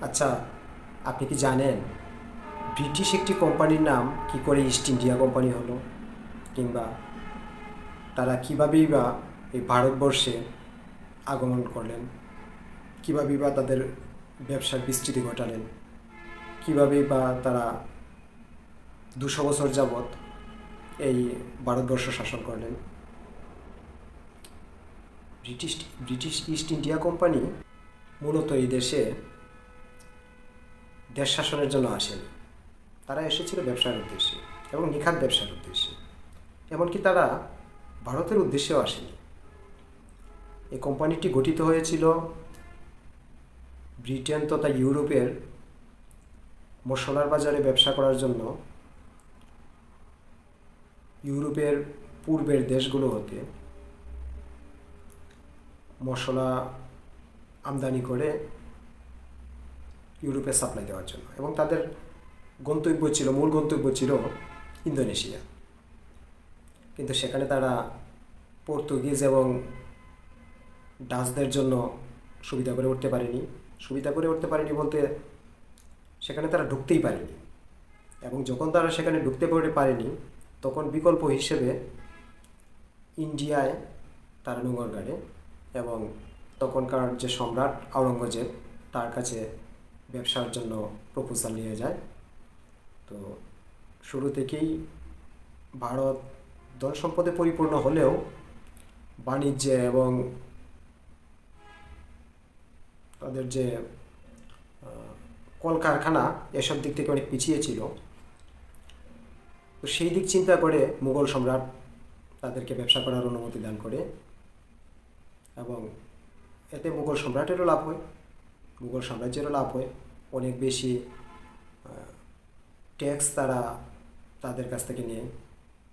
আচ্ছা আপনি কি জানেন ব্রিটিশ একটি কোম্পানির নাম কি করে ইস্ট ইন্ডিয়া কোম্পানি হলো? কিংবা তারা কীভাবেই বা এই ভারতবর্ষে আগমন করলেন? কীভাবেই বা তাদের ব্যবসার বিস্তৃতি ঘটালেন? কীভাবেই বা তারা দুশো বছর যাবৎ এই ভারতবর্ষ শাসন করলেন? British British East India Company মূলত এই দেশে দেশ শাসনের জন্য আসেনি। তারা এসেছিল ব্যবসার উদ্দেশ্যে এবং নিখাত ব্যবসার উদ্দেশ্যে। এমনকি তারা ভারতের উদ্দেশ্যেও আসেনি। এই কোম্পানিটি গঠিত হয়েছিল ব্রিটেন তথা ইউরোপের মশলার বাজারে ব্যবসা করার জন্য। ইউরোপের পূর্বের দেশগুলো হতে মশলা আমদানি করে ইউরোপে সাপ্লাই দেওয়ার জন্য। এবং তাদের গন্তব্য ছিল, মূল গন্তব্য ছিল ইন্দোনেশিয়া। কিন্তু সেখানে তারা পর্তুগিজ এবং ডাচদের জন্য সুবিধা করে উঠতে পারেনি। সুবিধা করে উঠতে পারেনি বলতে সেখানে তারা ঢুকতেই পারেনি। এবং যখন তারা সেখানে ঢুকতে পারেনি, তখন বিকল্প হিসেবে ইন্ডিয়ায় তারা নোংর গাড়ে এবং তখনকার যে সম্রাট আওরঙ্গজেব, তার কাছে ব্যবসার জন্য প্রপোজাল নিয়ে যায়। তো শুরু থেকেই ভারত ধন সম্পদে পরিপূর্ণ হলেও বাণিজ্যে এবং তাদের যে কলকারখানা এসব দিক থেকে অনেক পিছিয়ে ছিল। তো সেই দিক চিন্তা করে মুঘল সম্রাট তাদেরকে ব্যবসা করার অনুমতি দান করে এবং এতে মুঘল সম্রাটেরও লাভ হয়। মুঘল সাম্রাজ্যেরও লাভ হয়। অনেক বেশি ট্যাক্স তারা তাদের কাছ থেকে নেয়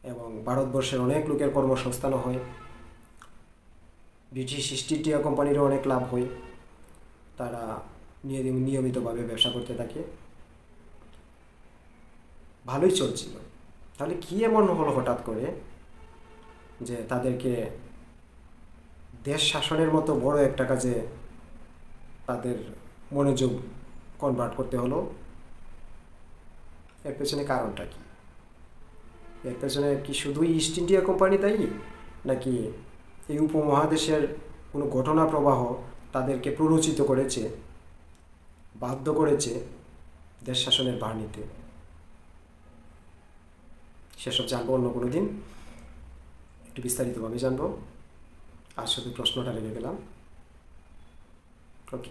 এবং ভারতবর্ষের অনেক লোকের কর্মসংস্থানও হয়। ব্রিটিশ ইস্ট ইন্ডিয়া কোম্পানিরও অনেক লাভ হয়। তারা নিয়মি- নিয়মিতভাবে ব্যবসা করতে থাকে। ভালোই চলছিল। তাহলে কী এমন হলো হঠাৎ করে যে তাদেরকে দেশ শাসনের মতো বড় একটা কাজে তাদের মনোযোগ কনভার্ট করতে হলো। এর পেছনে কারণটা কি? এর পেছনে কি শুধুই ইস্ট ইন্ডিয়া কোম্পানি দায়ী নাকি এই উপমহাদেশের কোনো ঘটনা প্রবাহ তাদেরকে প্ররোচিত করেছে, বাধ্য করেছে দেশ শাসনের ভার নিতে সেসব জানব অন্য কোনো দিন। একটু বিস্তারিতভাবে জানব। আর শুধু প্রশ্নটা রেখে গেলাম। Ok.